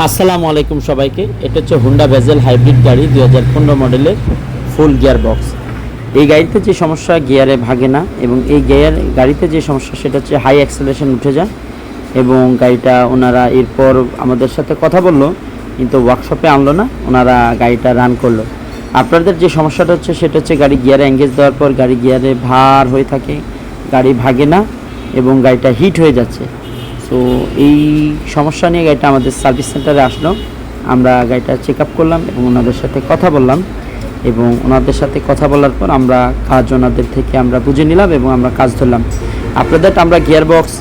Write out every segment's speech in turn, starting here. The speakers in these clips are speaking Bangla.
আসসালামু আলাইকুম সবাইকে। এটা হচ্ছে হুন্ডা ভেজেল হাইব্রিড গাড়ি, দুই হাজার পনেরো মডেলের ফুল গিয়ার বক্স এই গাড়িতে যে সমস্যা গিয়ারে ভাগে না এবং এই গিয়ার গাড়িতে যে সমস্যা, সেটা হচ্ছে হাই অ্যাক্সেলেশন উঠে যায় এবং গাড়িটা ওনারা এরপর আমাদের সাথে কথা বলল, কিন্তু ওয়ার্কশপে আনলো না, ওনারা গাড়িটা রান করল। আপনাদের যে সমস্যাটা হচ্ছে, সেটা হচ্ছে গাড়ি গিয়ারে এঙ্গেজ দেওয়ার পর গাড়ি গিয়ারে ভার হয়ে থাকে, গাড়ি ভাগে না এবং গাড়িটা হিট হয়ে যাচ্ছে। সো এই সমস্যা নিয়ে গাড়িটা আমাদের সার্ভিস সেন্টারে আসলো। আমরা গাড়িটা চেক আপ করলাম এবং ওনাদের সাথে কথা বললাম এবং ওনাদের সাথে কথা বলার পর আমরা কাজ ওনাদের থেকে আমরা বুঝে নিলাম এবং আমরা কাজ ধরলাম। আপনাদের আমরা গিয়ার বক্স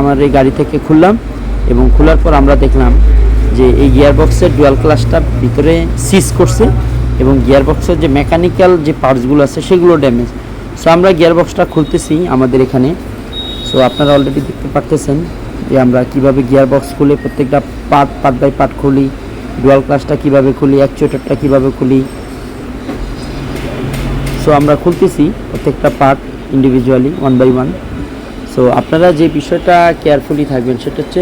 আমার এই গাড়ি থেকে খুললাম এবং খোলার পর আমরা দেখলাম যে এই গিয়ার বক্সের ডুয়াল ক্লাসটা ভিতরে সিজ করছে এবং গিয়ার বক্সের যে মেকানিক্যাল যে পার্টসগুলো আছে সেগুলো ড্যামেজ সো আমরা গিয়ার বক্সটা খুলতেছি আমাদের এখানে। সো আপনারা অলরেডি দেখতে পারতেছেন যে আমরা কীভাবে গিয়ার বক্স খুলে, প্রত্যেকটা পার্ট পার্ট বাই পার্ট খুলি ডুয়াল ক্লাসটা কীভাবে খুলি অ্যাকচুয়েটারটা কীভাবে খুলি। সো আমরা খুলতেছি প্রত্যেকটা part individually one by one so আপনারা যে বিষয়টা কেয়ারফুলি থাকবেন, সেটা হচ্ছে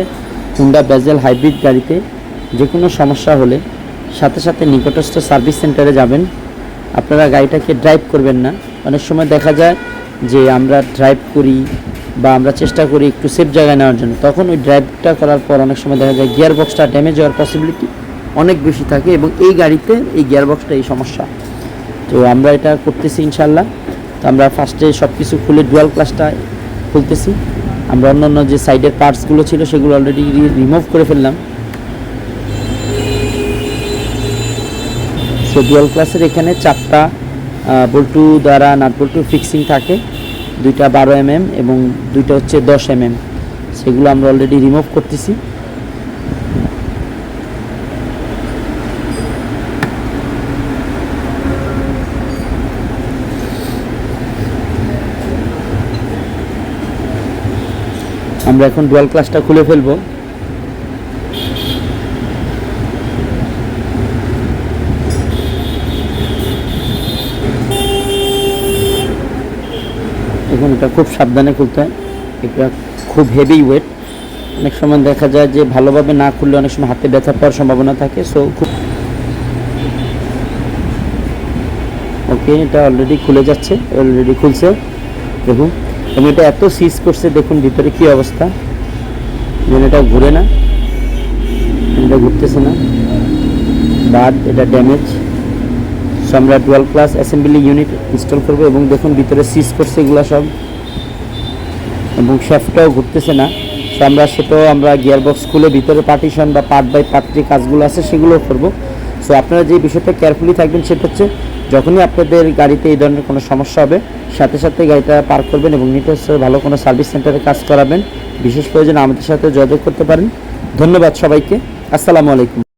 হুন্ডা ব্যাজেল হাইব্রিড গাড়িতে যে কোনো সমস্যা হলে সাথে সাথে নিকটস্থ সার্ভিস সেন্টারে যাবেন। আপনারা গাড়িটাকে ড্রাইভ করবেন না। অনেক সময় দেখা যায় যে আমরা ড্রাইভ করি বা আমরা চেষ্টা করি একটু সেফ জায়গায় নেওয়ার জন্য। তখন ওই ড্রাইভটা করার পর অনেক সময় দেখা যায় গিয়ার বক্সটা ড্যামেজ হওয়ার পসিবিলিটি অনেক বেশি থাকে এবং এই গাড়িতে এই গিয়ার বক্সটা এই সমস্যা। তো আমরা এটা করতেছি ইনশাল্লাহ তো আমরা ফার্স্টে সব কিছু খুলে ডুয়াল ক্লাসটা খুলতেছি। আমরা অন্য অন্য যে সাইডের পার্টসগুলো ছিল সেগুলো অলরেডি রিমুভ করে ফেললাম। সো ডুয়াল ক্লাসের এখানে চারটা বল্টু দ্বারা নাট বল্টু ফিক্সিং থাকে। দুইটা বারো এম এম এবং দুইটা হচ্ছে দশ এম এম সেগুলো আমরা অলরেডি রিমুভ করতেছি। আমরা এখন ডুয়াল ক্লাসটা খুলে ফেলব। এখন এটা খুব সাবধানে খুলতে হয়। এটা খুব হেভি ওয়েট অনেক সময় দেখা যায় যে ভালোভাবে না খুললে অনেক সময় হাতে ব্যথা পাওয়ার সম্ভাবনা থাকে। সো খুব ওকে এটা অলরেডি খুলে যাচ্ছে অলরেডি খুলছে। দেখুন, এবং এটা এত সিজ করছে, দেখুন ভিতরে কি অবস্থা। যেন এটা ঘুরে না এটা ঘুরতেছে না। বাদ এটা ড্যামেজ সো আমরা dual clutch assembly unit install করব এবং দেখুন ভিতরে সিজ করছে এগুলো সব। এবং শ্যাফটাও ঘুরতেছে না। সো আমরা সেটাও আমরা গিয়ার বক্স খুলে ভিতরে পার্টিশন বা পার্ট বাই পার্ট যে কাজগুলো আছে সেগুলোও করব। সো আপনারা যে বিষয়টা কেয়ারফুলি থাকবেন সেটা হচ্ছে, যখনই আপনাদের গাড়িতে এই ধরনের কোনো সমস্যা হবে, সাথে সাথে গাড়িটা পার্ক করবেন এবং নিটেস্ট ভালো কোনো সার্ভিস সেন্টারে কাজ করাবেন। বিশেষ প্রয়োজনে আমাদের সাথে যোগাযোগ করতে পারেন। ধন্যবাদ সবাইকে। আসসালামু আলাইকুম।